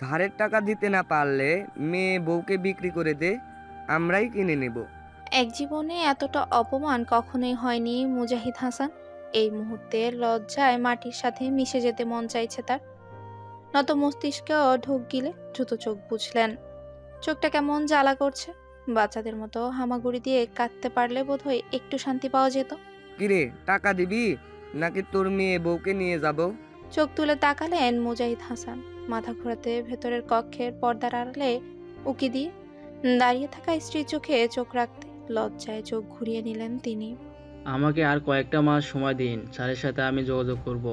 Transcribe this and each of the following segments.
ধারের টাকা দিতে না পারলে মেয়ে বউকে বিক্রি করে দে আমরাই কিনে নেব। এক জীবনে এতটা অপমান কখনোই হয়নি মুজাহিদ হাসান। এই মুহূর্তে লজ্জায় মাটির সাথে মিশে যেতে মন চাইছে তার। নত মস্তিষ্কেও ঢোক গিলে দ্রুত চোখ বুঝলেন। চোখটা কেমন জ্বালা করছে। বাচ্চাদের মতো হামাগুড়ি দিয়ে কাঁদতে পারলে বোধহয় একটু শান্তি পাওয়া যেত। কিরে টাকা দিবি? নাকি তোর মেয়ে বউকে নিয়ে যাব? চোখ তুলে তাকালেন মুজাহিদ হাসান। মাথা ঘোরাতে ভেতরের কক্ষের পর্দার আড়ালে উকি দিয়ে দাঁড়িয়ে থাকা স্ত্রীর চোখে চোখ রাখতে লজ্জায় চোখ ঘুরিয়ে নিলেন তিনি আমাকে আর কয়েকটা মাস সময় দিন স্যারের সাথে আমি যোগাযোগ করব।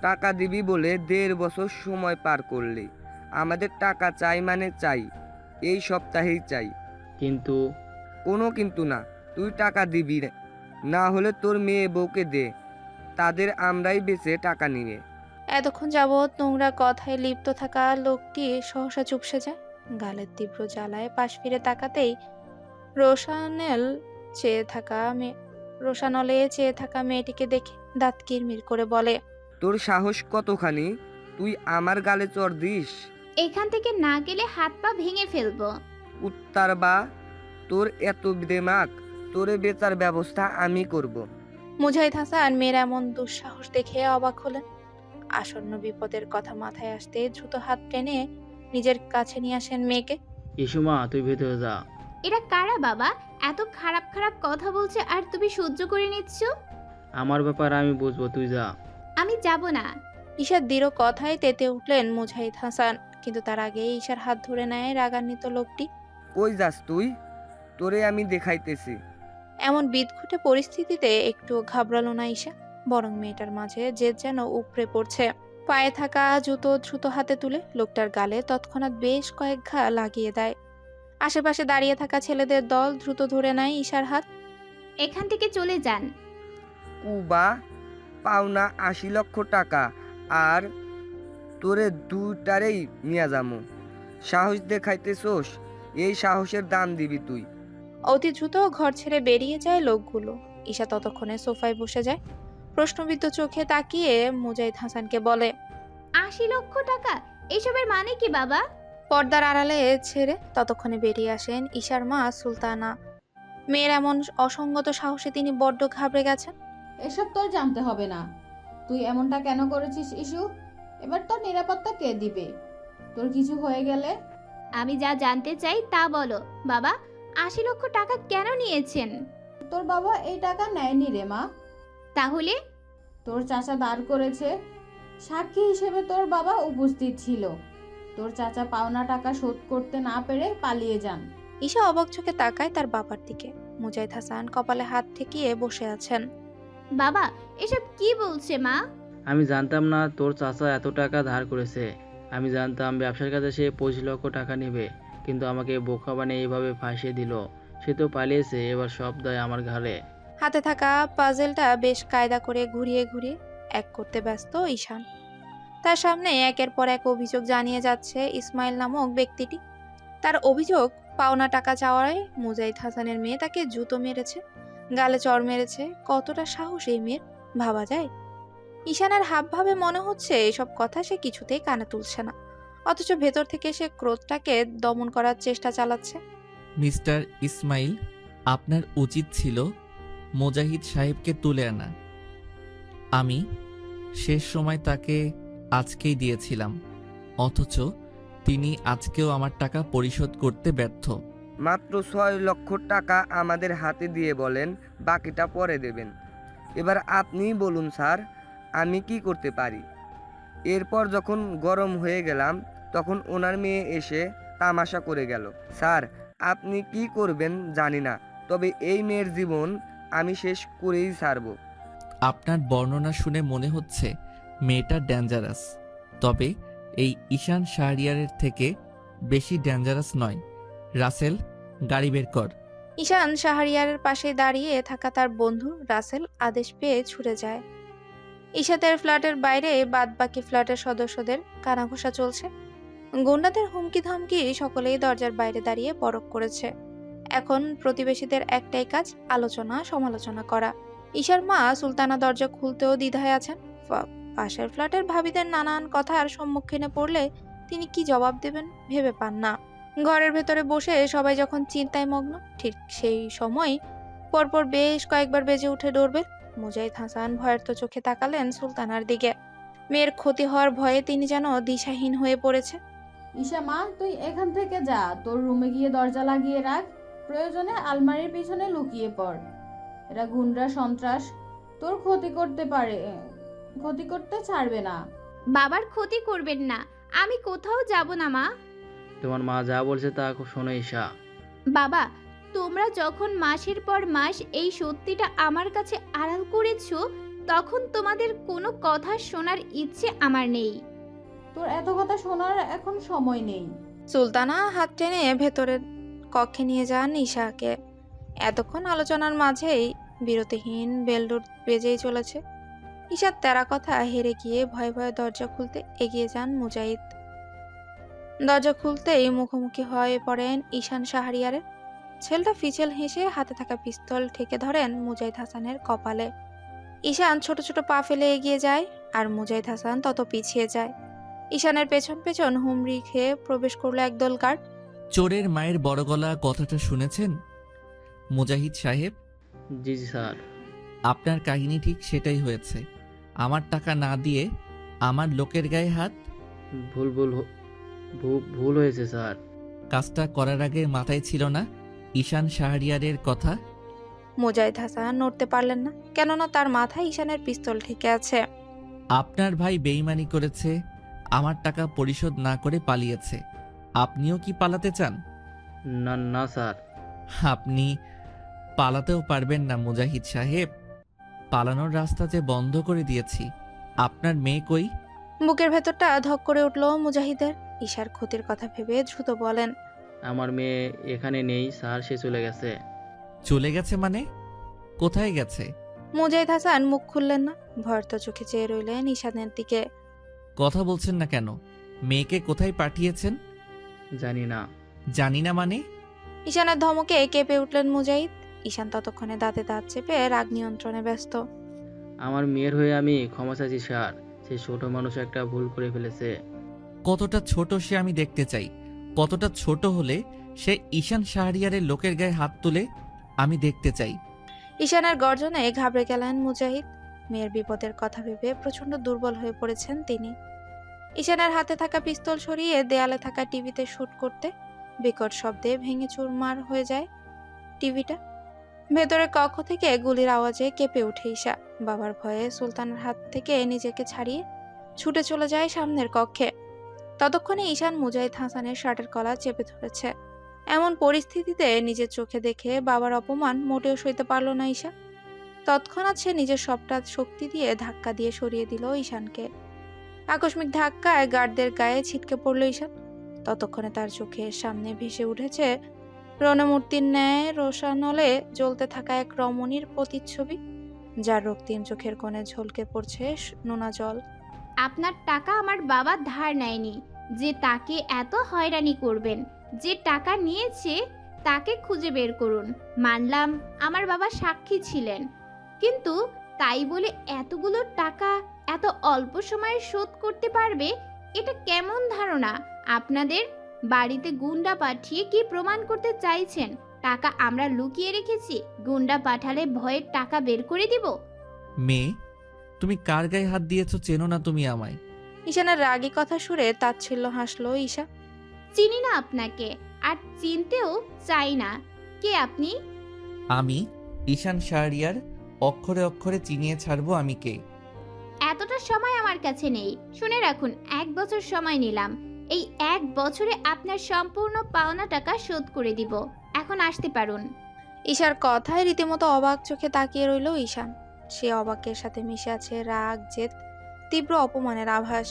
টাকা দিবি বলে দেড় বছর সময় পার করলি আমাদের টাকা চাই মানে চাই এই সপ্তাহেই চাই কিন্তু কোনো কিন্তু না তুই টাকা দিবি রে। না হলে তোর মেয়ে বউকে দে তাদের আমরাই বেচে টাকা নিয়ে এতক্ষণ যাবৎ নোংরা কথায় লিপ্ত থাকা লোকটি সহসা চুপসে যায়। গালের তীব্র জ্বালায় পাশ ফিরে তাকাতেই রোশানেল চেয়ে থাকা মেয়ে রোশানলে চেয়ে থাকা মেয়েটিকে দেখে দাঁত কিরমির করে বলে তোর সাহস কতখানি? তুই আমার গালে চর দিস? এখান থেকে না গেলে হাত পা ভেঙে ফেলব। উত্তার বা তোর এত দেমাক তোরে বেচার ব্যবস্থা আমি করব। মুজাহিদ হাসান মেয়ের এমন দুঃসাহস দেখে অবাক হলেন। আসন্ন বিপদের কথা মাথায় আসতে দ্রুত হাত টেনে নিজের কাছে নিয়ে আসেন মেয়েকে। ইসুমা তুই ভেতরে যা। এরা কারা বাবা? এত খারাপ খারাপ কথা বলছে আর তুমি সহ্য করে নিচ্ছ? আমার ব্যাপার আমি বুঝব তুই যা। আমি যাব না। ঈশার দৃঢ় কথায় তেতে উঠলেন মুজাহিদ হাসান কিন্তু তার আগে ঈশার হাত ধরে নেয় রাগান্বিত লোকটি। কই যাস তুই? তোরে আমি দেখাইতেছি। এমন বিদঘুটে পরিস্থিতিতে একটু ঘাবড়ালো না ঈশা। বরং মেয়েটার মাঝে জেদ যেন উপড়ে পড়ছে। পায়ে থাকা জুতো দ্রুত হাতে তুলে লোকটার গালে তৎক্ষণাৎ বেশ কয়েক ঘা লাগিয়ে দেয়। আশেপাশে দাঁড়িয়ে থাকা ছেলেদের দল দ্রুত ধরে নেয় ঈশার হাত। এখান থেকে চলে যান। কুবা পাওনা আশি লক্ষ টাকা আর তোরে দুটারেই নিয়ে যামু। সাহস দেখাইতেছোস এই সাহসের দাম দিবি তুই। অতি দ্রুত ঘর ছেড়ে বেরিয়ে যায় লোকগুলো। ঈশা ততক্ষণে সোফায় বসে যায়। প্রশ্নবিদ্ধ চোখে তাকিয়ে মুজাহিদ হাসানকে বলে আশি লক্ষ টাকা এসবের মানে কি বাবা? পর্দার আড়ালে ছেড়ে ততক্ষণে বেরিয়ে আসেন ঈশার মা সুলতানা। মেয়ের এমন অসঙ্গত সাহসে তিনি বড্ড ঘাবড়ে গেছেন। এসব তোর জানতে হবে না। তুই এমনটা কেন করেছিস ইস্যু এবার তোর নিরাপত্তা কে দিবে? তোর কিছু হয়ে গেলে? আমি যা জানতে চাই তা বলো বাবা। আশি লক্ষ টাকা কেন নিয়েছেন? তোর বাবা এই টাকা নেয়নি রে মা। তাহলে? তোর চাচা দাঁড় করেছে। সাক্ষী হিসেবে তোর বাবা উপস্থিত ছিল। তোর চাচা পাওনা টাকা শোধ করতে না পেরে পালিয়ে যান। ঈশা অবাক চোখে তাকায় তার বাবার দিকে। মুজাহিদ হাসান কপালে হাত ঠেকিয়ে বসে আছেন। বাবা এসব কি বলছে মা? আমি জানতাম না তোর চাচা এত টাকা ধার করেছে। আমি জানতাম ব্যবসার কাছে সে পঁচিশ লক্ষ টাকা নেবে কিন্তু আমাকে বোকা বানিয়ে এইভাবে ফাঁসিয়ে দিল। সে তো পালিয়েছে এবার সব দায় আমার ঘাড়ে। হাতে থাকা পাজেলটা বেশ কায়দা করে ঘুরিয়ে ঘুরিয়ে এক করতে ব্যস্ত ঈশান। তার সামনে একের পর এক অভিযোগ জানিয়ে যাচ্ছে ইসমাইল নামক ব্যক্তিটি। তার অভিযোগ, পাওনা টাকা চাওয়ায় মুজাহিদ হাসানের মেয়ে তাকে জুতো মেরেছে, গালে চর মেরেছে, কতটা সাহস এই মেয়ের, ভাবা যায়? ঈশানের হাবভাবে মনে হচ্ছে এসব কথা সে কিছুতেই কানে তুলছে না, অথচ ভেতর থেকে সে ক্রোধটাকে দমন করার চেষ্টা চালাচ্ছে। মিস্টার ইসমাইল, আপনার উচিত ছিল মোজাহিদ সাহেবকে তুলে আনা। আমি শেষ সময় তাকে আজকেই দিয়েছিলাম, অথচ তিনি আজকেও আমার টাকা পরিশোধ করতে ব্যর্থ। মাত্র ছয় লক্ষ টাকা আমাদের হাতে দিয়ে বলেন, বাকিটা পরে দেবেন। এবার আপনিই বলুন, স্যার, আমি কি করতে পারি? এরপর যখন গরম হয়ে গেলাম, তখন ওনার মেয়ে এসে তামাশা করে গেল। স্যার, আপনি কি করবেন জানি না, তবে এই মেয়ের জীবন আমি শেষ করেই ছাড়বো। আপনার বর্ণনা শুনে মনে হচ্ছে মেয়েটা ডেঞ্জারাস তবে এই ঈশান শাহরিয়ারের থেকে বেশি ডেঞ্জারাস নয়। রাসেল গাড়ি বের কর। ঈশান শাহরিয়ারের পাশে দাঁড়িয়ে থাকা তার বন্ধু রাসেল আদেশ পেয়ে ছুটে যায়। ঈশাদের ফ্ল্যাটের বাইরে বাদবাকি ফ্ল্যাটের সদস্যদের কানাঘোষা চলছে। গুন্ডাদের হুমকি ধমকি সকলেই দরজার বাইরে দাঁড়িয়ে পরক করেছে। এখন প্রতিবেশীদের একটাই কাজ, আলোচনা, সমালোচনা করা। ঈশার মা সুলতানা দরজা খুলতেও দ্বিধায় আছেন। পাশের ফ্ল্যাটের ভাবিদের নানান কথার সম্মুখীনে পড়লে তিনি কি জবাব দেবেন ভেবে পান না। ঘরের ভেতরে বসে সবাই যখন চিন্তায় মগ্ন, ঠিক সেই সময় পরপর বেশ কয়েকবার বেজে উঠে ডোরবেল। মুজাহিদ হাসান ভয়ের তো চোখে তাকালেন সুলতানার দিকে। মেয়ের ক্ষতি হওয়ার ভয়ে তিনি যেন দিশাহীন হয়ে পড়েছে। ঈশা মা, তুই এখান থেকে যা। তোর রুমে গিয়ে দরজা লাগিয়ে রাখ। প্রয়োজনে আলমারির পিছনে লুকিয়ে পড়। এরা গুন্ডা সন্ত্রাস তোর ক্ষতি করতে পারে ক্ষতি করতে ছাড়বে না। বাবার ক্ষতি করবেন না আমি কোথাও যাব না মা। তোমার মা যা বলছে তা শোনো ঈশা। বাবা তোমরা যখন মাসের পর মাস এই সত্যিটা আমার কাছে আড়াল করেছ তখন তোমাদের কোনো কথা শোনার ইচ্ছে আমার নেই। তোর এত কথা শোনার এখন সময় নেই। সুলতানা হাত টেনে ভেতরের কক্ষে নিয়ে যান ঈশাকে। এতক্ষণ আলোচনার মাঝেই বিরতিহীন বেলডোর বেজেই চলেছে। ঈশার তেরা কথা হেরে গিয়ে ভয়ে ভয়ে দরজা খুলতে এগিয়ে যান মুজাহিদ। দরজা খুলতেই মুখোমুখি হয়ে পড়েন ঈশান শাহরিয়ারের ছেলেটা ফিচেল হেসে হাতে থাকা পিস্তল ঠেকে ধরেন মুজাহিদ হাসানের কপালে। ঈশান ছোট ছোট পা ফেলে এগিয়ে যায় আর মুজাহিদ হাসান তত পিছিয়ে যায়। ঈশানের পেছন পেছন হুমড়ি খেয়ে প্রবেশ করল একদল গার্ড। চোরের মায়ের বড় গলা কথাটা শুনেছেন? মুজাহিদ সাহেব? জি জি স্যার। আপনার কাহিনী ঠিক সেটাই হয়েছে। আমার টাকা না দিয়ে আমার লোকের গায়ে হাত? ভুল ভুল হ- ভু- ভুল হয়েছে স্যার। কাজটা করার আগে মাথায় ছিল না ঈশান শাহরিয়ারের কথা? মুজাহিদ হাসান নড়তে পারলেন না কেননা তার মাথায় ঈশানের পিস্তল ঠেকে আছে। আপনার ভাই বেইমানি করেছে আমার টাকা পরিশোধ না করে পালিয়েছে। আপনিও কি পালাতে চান? না না স্যার। আপনি পালাতেও পারবেন না মুজাহিদ সাহেব। পালানোর রাস্তা যে বন্ধ করে দিয়েছি। আপনার মেয়ে কই? বুকের ভেতরটা ধক করে উঠল মুজাহিদের। ঈশার ক্ষতির কথা ভেবে দ্রুত বলেন আমার মেয়ে এখানে নেই স্যার সে চলে গেছে। চলে গেছে মানে? কোথায় গেছে? মুজাহিদ হাসান মুখ খুললেন না ভয়ত চোখে চেয়ে রইলেন ঈশানের দিকে। কথা বলছেন না কেন? মেয়েকে কোথায় পাঠিয়েছেন? জানি না। জানি না মানে? ঈশানের ধমকে কেঁপে উঠলেন মুজাহিদ। ঈশান ততক্ষণে দাঁতে দাঁত চেপে রাগ নিয়ন্ত্রণে ব্যস্ত। আমার মেয়ের হয়ে আমি ক্ষমা চাইছি স্যার। সে ছোট মানুষ একটা ভুল করে ফেলেছে। কতটা ছোট সে আমি দেখতে চাই। কতটা ছোট হলে সে ঈশান শাহরিয়ারের লোকের গায়ে হাত তুলে আমি দেখতে চাই। ঈশানের গর্জনে ঘাবড়ে গেলেন মুজাহিদ। মেয়ের বিপদের কথা ভেবে প্রচণ্ড দুর্বল হয়ে পড়েছেন তিনি। ঈশানের হাতে থাকা পিস্তল সরিয়ে দেয়ালে থাকা টিভিতে শুট করতে বিকট শব্দে ভেঙে চুরমার হয়ে যায় টিভিটা। ভেতরের কক্ষ থেকে গুলির আওয়াজে কেঁপে ওঠে ঈশা। বাবার ভয়ে সুলতানের হাত থেকে নিজেকে ছাড়িয়ে ছুটে চলে যায় সামনের কক্ষে। ততক্ষণে ঈশান মুজাহিদ হাসানের শার্টের কলা চেপে ধরেছে। এমন পরিস্থিতিতে নিজের চোখে দেখে বাবার অপমান মোটেও সইতে পারল না ঈশা। তৎক্ষণাৎ সে নিজের সবটা শক্তি দিয়ে ধাক্কা দিয়ে সরিয়ে দিল ঈশানকে। আকস্মিক ধাক্কায় গার্ডদের গায়ে ছিটকে পড়ল ঈশান। ততক্ষণে তার চোখের সামনে ভেসে উঠেছে রণমূর্তির ন্যায় রোশানলে জ্বলতে থাকা এক রমণীর প্রতিচ্ছবি, যার রক্তিম চোখের কোণে ঝলকে পড়ছে নোনা জল। আপনার টাকা আমার বাবা ধার নেয়নি, যে তাকে এত হয়রানি করবেন, যে টাকা নিয়েছে তাকে খুঁজে বের করুন। মানলাম, আমার বাবা সাক্ষী ছিলেন, কিন্তু তাই বলে এতগুলো টাকা এত অল্প সময়ে শোধ করতে পারবে? এটা কেমন ধারণা? আপনাদের বাড়িতে গুন্ডা পাঠিয়ে কি প্রমাণ করতে চাইছেন? টাকা আমরা লুকিয়ে রেখেছি গুন্ডা পাঠালে ভয়ের টাকা বের করে দিব। মেয়ে তুমি কার গায়ে হাত দিয়েছ চেনো না তুমি আমায়? ঈশানের রাগী কথা শুনে তাচ্ছিল্য হাসলো ঈশা। চিনি না আপনাকে আর চিনতেও চাই না। কে আপনি? আমি ঈশান শাহরিয়ার অক্ষরে অক্ষরে চিনিয়ে ছাড়বো আমি কে? এতটা সময় আমার কাছে নেই। শুনে রাখুন, এক বছর সময় নিলাম। এই এক বছরে আপনার সম্পূর্ণ পাওনা টাকা শোধ করে দিব। এখন আসতে পারুন। ঈশার কথায় রীতিমতো অবাক চোখে তাকিয়ে রইল ঈশান। সে অবাকের সাথে মিশে আছে রাগ, জেদ, তীব্র অপমানের আভাস।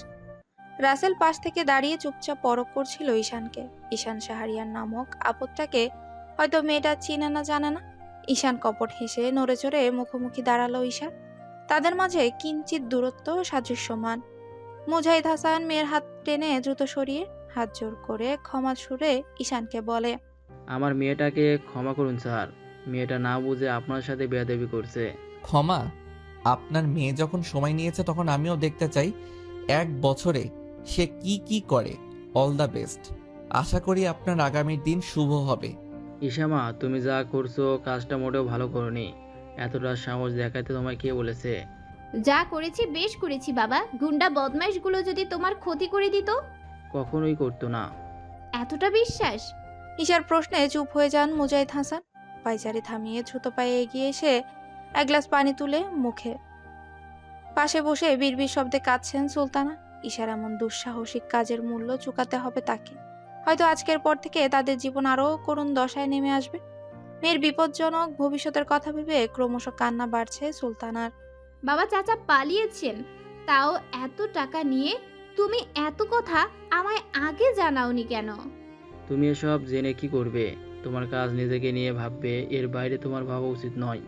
রাসেল পাশ থেকে দাঁড়িয়ে চুপচাপ পরক করছিল ঈশানকে। ঈশান সাহারিয়ার নামক আপদটাকে হয়তো মেয়েটা চিনে না জানে না। ঈশান কপট হেসে নড়ে চড়ে মুখোমুখি দাঁড়াল ঈশা তাদের মাঝে কিঞ্চিত দূরত্ব সাদৃশ্যমান মুজাহিদ হাসান মেয়ের হাত টেনে দ্রুত সরিয়ে হাত জোর করে ক্ষমা সুরে ঈশানকে বলে আমার মেয়েটাকে ক্ষমা করুন স্যার। মেয়েটা না বুঝে আপনার সাথে বেয়াদবি করছে। ক্ষমা? আপনার মেয়ে যখন সময় নিয়েছে তখন আমিও দেখতে চাই এক বছরে সে কি কি করে। All the best. আশা করি আপনার আগামীর দিন শুভ হবে। ইশামা তুমি যা করছ কাজটা মোটেও ভালো করনি। এতটা সাহস দেখাতে তোমায় কে বলেছে? যা করেছি বেশ করেছি বাবা। গুন্ডা বদমাইশগুলো যদি তোমার ক্ষতি করে দিত? কখনোই করতো না। এতটা বিশ্বাস? ঈশার প্রশ্নে চুপ হয়ে যান মুজাহিদ হাসান। পাইচারি থামিয়ে দ্রুত পায়ে এগিয়ে এসে এক গ্লাস পানি তুলে মুখে। পাশে বসে বিড়বিড় শব্দে কাঁদছেন সুলতানা। ঈশার এমন দুঃসাহসিক কাজের মূল্য চুকাতে হবে তাকে। হয়তো আজকের পর থেকে তাদের জীবন আরও করুণ দশায় নেমে আসবে। মেয়ের বিপজ্জনক ভবিষ্যতের কথা ভেবে ক্রমশ কান্না বাড়ছে সুলতানার। বাবা চাচা পালিয়েছেন তাও এত টাকা নিয়ে? তুমি এত কথা আমায় আগে জানাওনি কেন? তুমি এসব জেনে কি করবে? তোমার কাজ নিজেকে নিয়ে ভাববে এর বাইরে তোমার ভাবা উচিত নয়।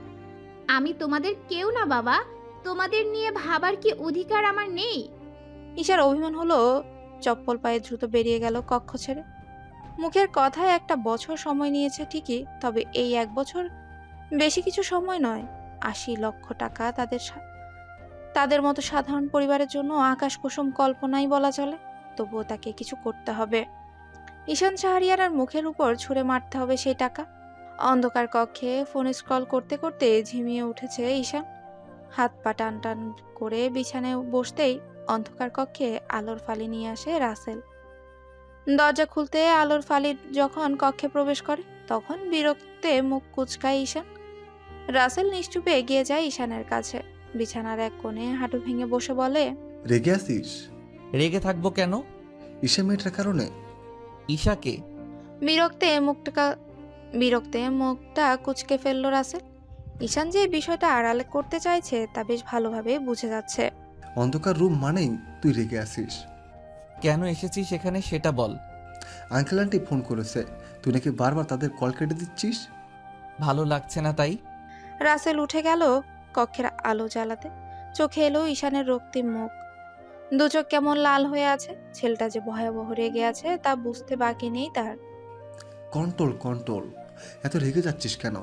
আমি তোমাদের কেউ না বাবা তোমাদের নিয়ে ভাবার কি অধিকার আমার নেই? ঈশার অভিমান হলো চপ্পল পায়ে দ্রুত বেরিয়ে গেল কক্ষ ছেড়ে। মুখের কথায় একটা বছর সময় নিয়েছে ঠিকই, তবে এই এক বছর বেশি কিছু সময় নয়। আশি লক্ষ টাকা তাদের তাদের মতো সাধারণ পরিবারের জন্য আকাশ কুসুম কল্পনাই বলা চলে, তবুও তাকে কিছু করতে হবে। ঈশান শাহরিয়ারার মুখের উপর ছুঁড়ে মারতে হবে সেই টাকা। অন্ধকার কক্ষে ফোন স্ক্রল করতে করতে ঝিমিয়ে উঠেছে ঈশান। হাত পা টান টান করে বিছানায় বসতেই অন্ধকার কক্ষে আলোর ফালি নিয়ে আসে রাসেল। দরজা খুলতে আলোর ফালি যখন কক্ষে প্রবেশ করে তখন বিরক্তে মুখ কুচকায় ঈশান। রাসেল নিশ্চুপে এগিয়ে যায় ঈশানের কাছে। বিছানার এক কোণে হাঁটু ভেঙে বসে বলে রেগে আসিস রেগে থাকব কেন? ঈশা মেয়েটার কারণে। ঈশাকে? বিরক্তে মুখটা বিরক্তে মুখটা কুচকে ফেলল রাসেল। ঈশান যে বিষয়টা আড়ালে করতে চাইছে তা বেশ ভালোভাবে বুঝে যাচ্ছে। অন্ধকার রুম মানেই তুই রেগে আসিস কেন এসেছিস সেখানে সেটা বল। আঙ্কেল আন্টি ফোন করেছে। তুই নাকি বারবার তাদের কল কেটে দিচ্ছিস? ভালো লাগছে না তাই। রাসেল উঠে গেল কক্ষের আলো জ্বালাতে। চোখে এলো ঈশানের রক্তিম মুখ। দু চোখ কেমন লাল হয়ে আছে। ছেলেটা যে ভয়াবহ রেগে আছে তা বুঝতে বাকি নেই তার। Control control. এত রেগে যাচ্ছিস কেন?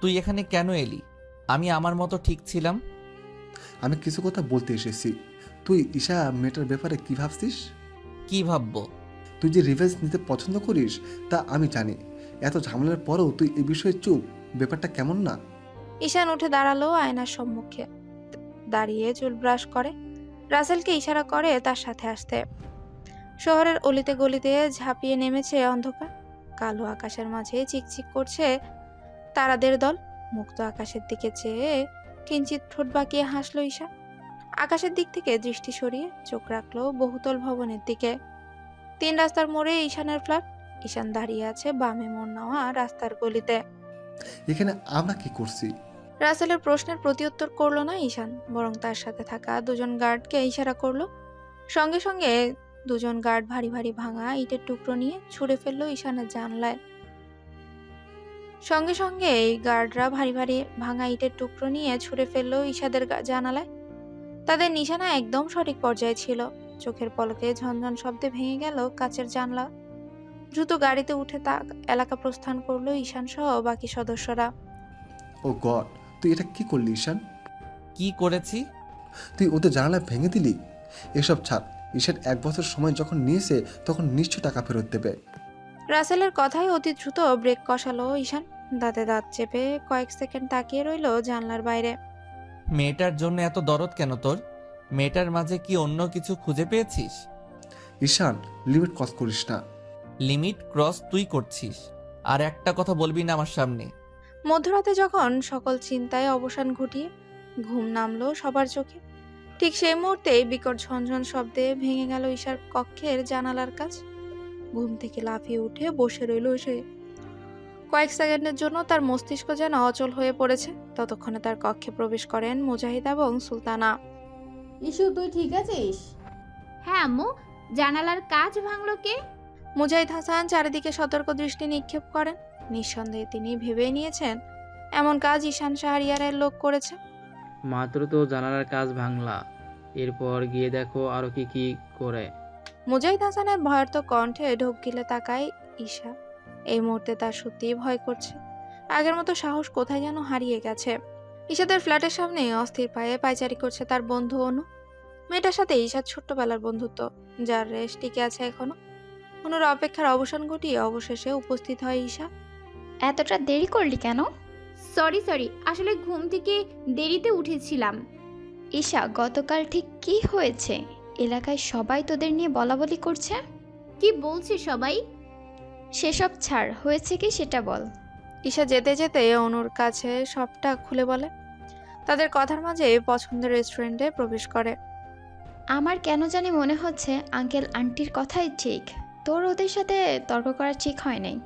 তুই এখানে কেন এলি? আমি আমার মতো ঠিক ছিলাম? আমি কিছু কথা বলতে এসেছি। তুই ঈশা মেয়েটার ব্যাপারে কি ভাবছিস? কি ভাববো? তুই যে রিভেঞ্জ নিতে পছন্দ করিস তা আমি জানি। এত ঝামেলার পরেও তুই এ বিষয়ে চুপ? ব্যাপারটা কেমন না? ঈশান উঠে দাঁড়াল আয়নার সম্মুখে। দাঁড়িয়ে চুল ব্রাশ করে। রাসেলকে ইশারা করে তার সাথে আসতে। শহরের অলিতে গলিতে ঝাঁপিয়ে নেমেছে অন্ধকার। কালো আকাশের মাঝে চিকচিক করছে তারাদের দল। মুক্ত আকাশের দিকে চেয়ে কিঞ্চিত ঠোঁট বাঁকিয়ে হাসলো ঈশা আকাশের দিক থেকে দৃষ্টি সরিয়ে চোখ রাখল বহুতল ভবনের দিকে। তিন রাস্তার মোড়ে ঈশানের ফ্ল্যাট। ঈশান দাঁড়িয়ে আছে বামে মোড় নেওয়া রাস্তার গলিতে। এখানে আমরা কি করছি? রাসেলের প্রশ্নের প্রতিউত্তর করল না ঈশান বরং তার সাথে থাকা দুজন গার্ডকে ইশারা করল। সঙ্গে সঙ্গে দুজন গার্ড ভারী ভারী ভাঙা ইটের টুকরো নিয়ে ছুঁড়ে ফেলল ঈশানের জানলায়। সঙ্গে সঙ্গে এই গার্ডরা ভারী ভারী ভাঙা ইটের টুকরো নিয়ে ছুঁড়ে ফেলল ঈশাদের জানালায়। তাদের নিশানা একদম সঠিক পর্যায়ে ছিল। চোখের পলকে ঝনঝন শব্দে ভেঙে গেল কাচের জানলা। দ্রুত গাড়িতে উঠে তা এলাকা প্রস্থান করল ঈশান সহ বাকি সদস্যরা। ও গড তুই এটা কি করলি ঈশান? কি করেছি? তুই ওদের জানালা ভেঙে দিলি? এসব ছাড় ঈশান এক বছর সময় যখন নিয়েছে তখন নিশ্চয় টাকা ফেরত দেবে। রাসেলের কথায় অতি দ্রুত ব্রেক কষালো ঈশান। দাঁতে দাঁত চেপে কয়েক সেকেন্ড তাকিয়ে রইল জানলার বাইরে। মেয়েটার জন্য এত দরদ কেন তোর? মেয়েটার মাঝে কি অন্য কিছু খুঁজে পেয়েছিস? ঈশান লিমিট ক্রস করিস না। লিমিট ক্রস তুই করছিস। আর একটা কথা বলবি না আমার সামনে। মধ্যরাতে যখন সকল চিন্তায় অবসান ঘটিয়ে ঘুম নামলো সবার চোখে। ঠিক সেই মুহূর্তেই বিকট ঝনঝন শব্দে ভেঙে গেল ঈশার কক্ষের জানালার কাজ ঘুম থেকে লাফিয়ে উঠে বসে রইল সে কয়েক সেকেন্ডের জন্য তার মস্তিষ্ক যেন অচল হয়ে পড়েছে। ততক্ষণে তার কক্ষে প্রবেশ করেন মুজাহিদ এবং সুলতানা। ইস্যু তুই ঠিক আছিস? হ্যাঁ আম্মু। জানালার কাজ ভাঙলো কে? মুজাহিদ হাসান চারিদিকে সতর্ক দৃষ্টি নিক্ষেপ করেন। নিঃসন্দেহে তিনি ভেবে নিয়েছেন এমন কাজ ঈশান শাহরিয়ারের লোক করেছে। মাত্র তো জানালার কাজ ভাঙলা। এরপর গিয়ে দেখো আরও কি কি করে। মুজাহিদ হাসানের ভয়ার্থ কণ্ঠে ঢোক গিলে তাকায় ঈশা। এই মুহূর্তে তার সত্যিই ভয় করছে। আগের মতো সাহস কোথায় যেন হারিয়ে গেছে। ঈশাদের ফ্ল্যাটের সামনে অস্থির পায়ে পায়চারি করছে তার বন্ধু অনু। মেয়েটার সাথে ঈশার ছোট্টবেলার বন্ধুত্ব যার রেশ টিকে আছে এখনও। অনুর অপেক্ষার অবসান ঘটিয়ে অবশেষে উপস্থিত হয় ঈশা। এতটা দেরি করলি কেন? সরি সরি আসলে ঘুম থেকে দেরিতে উঠেছিলাম। ঈশা গতকাল ঠিক কি হয়েছে? এলাকায় সবাই তোদের নিয়ে বলা বলি করছে? কি বলছে সবাই? সেসব ছাড় হয়েছে কি সেটা বল। ঈশা যেতে যেতে অনুর কাছে সবটা খুলে বলে। তাদের কথার মাঝে পছন্দের রেস্টুরেন্টে প্রবেশ করে। আমার কেন জানি মনে হচ্ছে আঙ্কেল আন্টির কথাই ঠিক। তোর ওদের সাথে তর্ক করা ঠিক হয় নাই।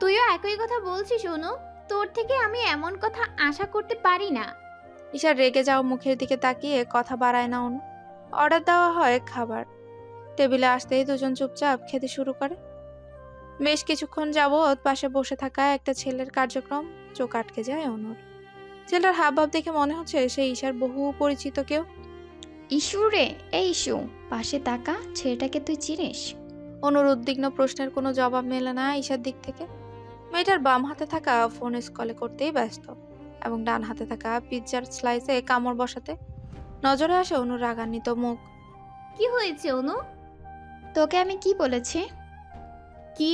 তুইও একই কথা বলছিস অনু। তোর থেকে আমি এমন কথা আশা করতে পারি না। ঈশার রেগে যাওয়া মুখের দিকে তাকিয়ে কথা বাড়ায় না অনু। অর্ডার দেওয়া হয় খাবার। টেবিলে আসতেই দুজন চুপচাপ খেতে শুরু করে। বেশ কিছুক্ষণ যাবৎ পাশে বসে থাকা একটা ছেলের কার্যক্রম চোখ আটকে যায় অনুর। ছেলেটার হাবভাব দেখে মনে হচ্ছে সে ঈশার বহু পরিচিত কেউ। ইস্যু রে এই ইস্যু পাশে তাকা ছেলেটাকে তুই চিনিস? অনুর উদ্বিগ্ন প্রশ্নের কোনো জবাব মেলে না ঈশার দিক থেকে। মেয়েটার বাম হাতে থাকা ফোন স্কলে করতেই ব্যস্ত এবং ডান হাতে থাকা পিৎজার স্লাইসে কামড় বসাতে নজরে আসে অনুর রাগান্বিত মুখ। কি হয়েছে অনু? তোকে আমি কি বলেছি? কি?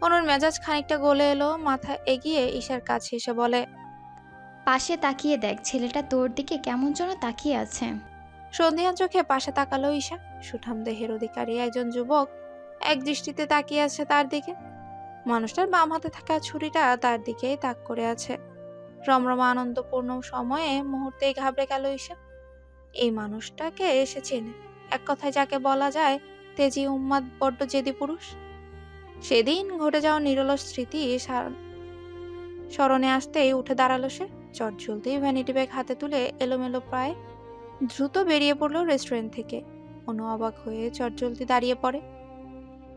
অনুর মেজাজ খানিকটা গলে এলো মাথা এগিয়ে ঈশার কাছে এসে বলে পাশে তাকিয়ে দেখ ছেলেটা তোর দিকে কেমন যেন তাকিয়ে আছে। সন্ধিয়ান চোখে পাশে তাকালো ঈশা। সুঠাম দেহের অধিকারী একজন যুবক এক দৃষ্টিতে তাকিয়ে আছে তার দিকে। মানুষটার বাম হাতে থাকা ছুরিটা তার দিকেই তাক করে আছে। রমরমা আনন্দপূর্ণ সময়ে মুহূর্তেই ঘাবড়ে গেল ঈশা। এই মানুষটাকে এসে চেনে। এক কথায় যাকে বলা যায় তেজি উম্মাদ বড্ড জেদি পুরুষ। সেদিন ঘটে যাওয়া নিরলস স্মৃতি স্মরণে আসতেই উঠে দাঁড়াল সে। চট জলদি ভ্যানিটি ব্যাগ হাতে তুলে এলোমেলো প্রায় দ্রুত বেরিয়ে পড়ল রেস্টুরেন্ট থেকে। অনু অবাক হয়ে চটজলদি দাঁড়িয়ে পড়ে।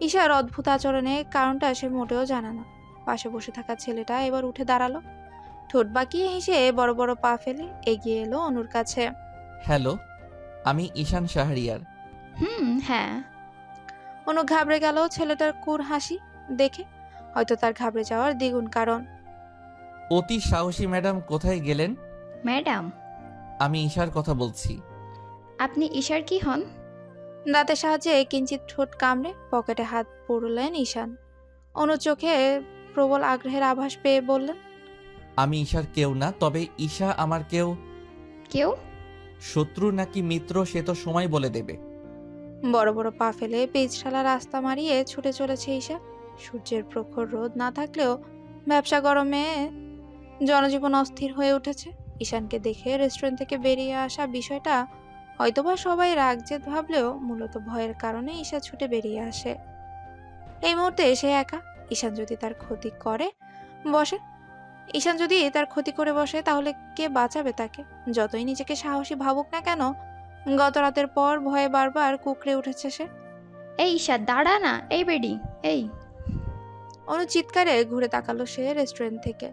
ঈশার অদ্ভুত আচরণে কারণটা সে মোটেও জানা না। পাশে বসে থাকা ছেলেটা এবার উঠে দাঁড়াল। ঠোঁট বাঁকিয়ে হেসে বড় বড় পা ফেলে এগিয়ে এলো অনুর কাছে। হ্যালো আমি ঈশান শাহরিয়ার। হুম হ্যাঁ। অনু ঘাবড়ে গেল ছেলেটার কুর হাসি দেখে হয়তো তার ঘাবড়ে যাওয়ার দ্বিগুণ কারণ। অতি সাহসী ম্যাডাম কোথায় গেলেন? ম্যাডাম। আমি ঈশার কথা বলছি। আপনি ঈশার কি হন? দাঁতের সাহায্যে কিঞ্চিত ঠোঁট কামড়ে পকেটে হাত পুরলেন ঈশান। অনু চোখে প্রবল আগ্রহের আভাস পেয়ে বললেন আমি ঈশার কেউ না তবে ঈশা আমার কেউ কেউ? শত্রু নাকি মিত্র সে তো সময় বলে দেবে। বড় বড় পা ফেলে পিচঢালা রাস্তা মারিয়ে ছুটে চলেছে ঈশা। সূর্যের প্রখর রোদ না থাকলেও ব্যবসা গরমে জনজীবন অস্থির হয়ে উঠেছে। ঈশানকে দেখে রেস্টুরেন্ট থেকে বেরিয়ে আসা বিষয়টা হয়তোবা সবাই রাগজেদ ভাবলেও মূলত ভয়ের কারণে ঈশা ছুটে বেরিয়ে আসে। এই মুহূর্তে সে একা। ঈশান যদি তার ক্ষতি করে, বসে। ঈশান যদি তার ক্ষতি করে বসে, তাহলে কে বাঁচাবে তাকে? যতই নিজেকে সাহসী ভাবুক না কেন গত রাতের পর ভয়ে বারবার কুকড়ে উঠেছে সে। এই ঈশা দাঁড়া না এই বেডি এই। অনু চিৎকারে ঘুরে তাকালো সে রেস্টুরেন্ট থেকে।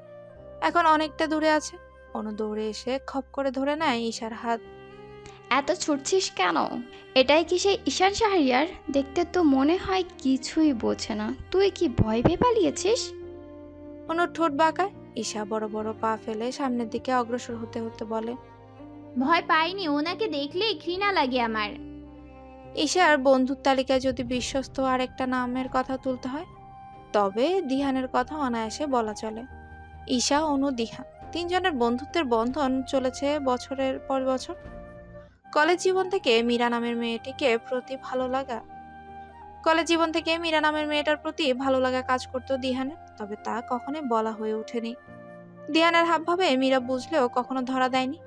এখন অনেকটা দূরে আছে। অনু দৌড়ে এসে খপ করে ধরে নেয় ঈশার হাত। এত ছুটছিস কেন? এটাই কি সেই ঈশান শাহরিয়ার? দেখতে তো মনে হয় কিছুই বোঝে না। তুই কি ভয় পেয়ে পালিয়েছিস? অনুর ঠোঁট বাঁকায়। ঈশা বড় বড় পা ফেলে সামনের দিকে অগ্রসর হতে হতে বলে ভয় পাইনি, ওনাকে দেখলে ঘৃণা লাগে আমার। ঈশার বন্ধুর তালিকায় যদি বিশ্বস্ত আরেকটা নামের কথা তুলতে হয়, তবে দিহানের কথা অনায়াসে বলা চলে। ঈশা অনু দিহান তিনজনের বন্ধুত্বের বন্ধন চলেছে বছরের পর বছর। কলেজ জীবন থেকে মীরা নামের মেয়েটিকে প্রতি ভালো লাগা, কলেজ জীবন থেকে মীরা নামের মেয়েটার প্রতি ভালো লাগা কাজ করতো দিহানের, তবে তা কখনোই বলা হয়ে ওঠেনি। দিহানের হাবভাবে মীরা বুঝলেও কখনো ধরা দেয়নি।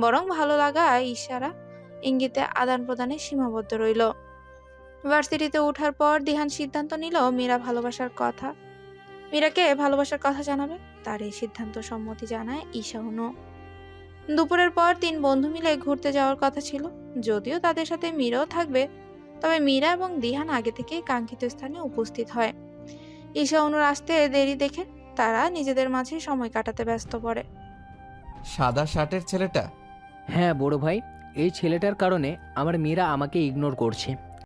বরং ভালো লাগা ইশারা ইঙ্গিতে আদান প্রদানে সীমাবদ্ধ রইল। ভার্সিটিতে ওঠার পর দিহান সিদ্ধান্ত নিল মীরা ভালোবাসার কথা। মীরাকে ভালোবাসার কথা জানাবে, তার এই সিদ্ধান্ত সম্মতি জানায় ঈশা অনু দুপুরের পর তিন বন্ধু মিলে ঘুরতে যাওয়ার কথা ছিল, যদিও তাদের সাথে মীরাও থাকবে। তবে মীরা এবং দিহান আগে থেকেই কাঙ্ক্ষিত স্থানে উপস্থিত হয়। ঈশা অনুর আসতে দেরি দেখে তারা নিজেদের মাঝে সময় কাটাতে ব্যস্ত পড়ে। সাদা শার্টের ছেলেটা? হ্যাঁ বড় ভাই এই ছেলেটার কারণে আমার মেয়েরা আমাকে ইগনোর করছে।